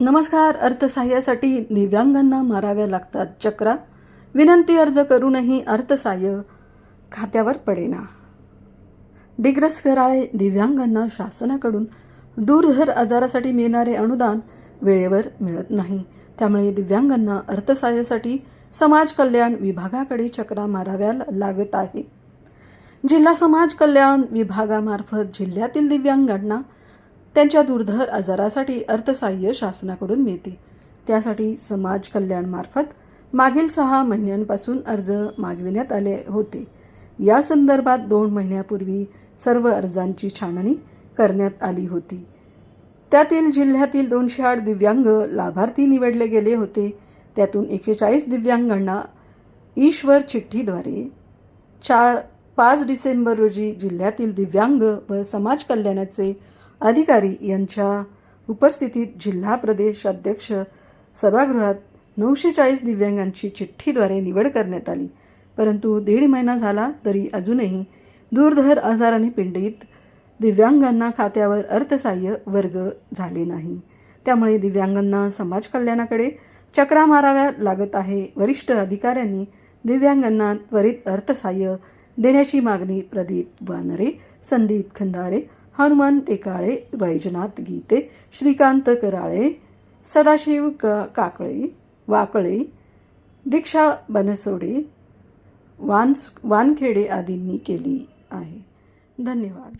नमस्कार अर्थसहाय्यासाठी दिव्यांगांना माराव्या लागतात चक्रा. विनंती अर्ज करूनही अर्थसहाय्य खात्यावर पडेना. डिग्रस कराळे दिव्यांगांना शासनाकडून दूरधर आजारासाठी मिळणारे अनुदान वेळेवर मिळत नाही. त्यामुळे दिव्यांगांना अर्थसहाय्यासाठी समाज कल्याण विभागाकडे चक्रा माराव्या लागत आहे. जिल्हा समाज कल्याण विभागामार्फत जिल्ह्यातील दिव्यांगांना त्यांच्या दुर्धर आजारासाठी अर्थसहाय्य शासनाकडून मिळते. त्यासाठी समाज कल्याणमार्फत मागील सहा महिन्यांपासून अर्ज मागविण्यात आले होते. या संदर्भात दोन महिन्यापूर्वी सर्व अर्जांची छाननी करण्यात आली होती. त्यातील जिल्ह्यातील दोनशे आठ दिव्यांग लाभार्थी निवडले गेले होते. त्यातून एकशे चाळीस दिव्यांगांना ईश्वर चिठ्ठीद्वारे चार पाच डिसेंबर रोजी जिल्ह्यातील दिव्यांग व समाज कल्याणाचे अधिकारी यांच्या उपस्थितीत जिल्हा प्रदेश अध्यक्ष सभागृहात नऊशे चाळीस दिव्यांगांची चिठ्ठीद्वारे निवड करण्यात आली. परंतु दीड महिना झाला तरी अजूनही दूरधर आजाराने पिंडित दिव्यांगांना खात्यावर अर्थसहाय्य वर्ग झाले नाही. त्यामुळे दिव्यांगांना समाज कल्याणाकडे चक्रा माराव्या लागत आहे. वरिष्ठ अधिकाऱ्यांनी दिव्यांगांना त्वरित अर्थसहाय्य देण्याची मागणी प्रदीप वानरे संदीप खंदारे हनुमान टेकाळे वैजनाथ गीते श्रीकांत कराळे सदाशिव क काकळे वाकळे दीक्षा बनसोडे वान वानखेडे आदींनी केली आहे. धन्यवाद.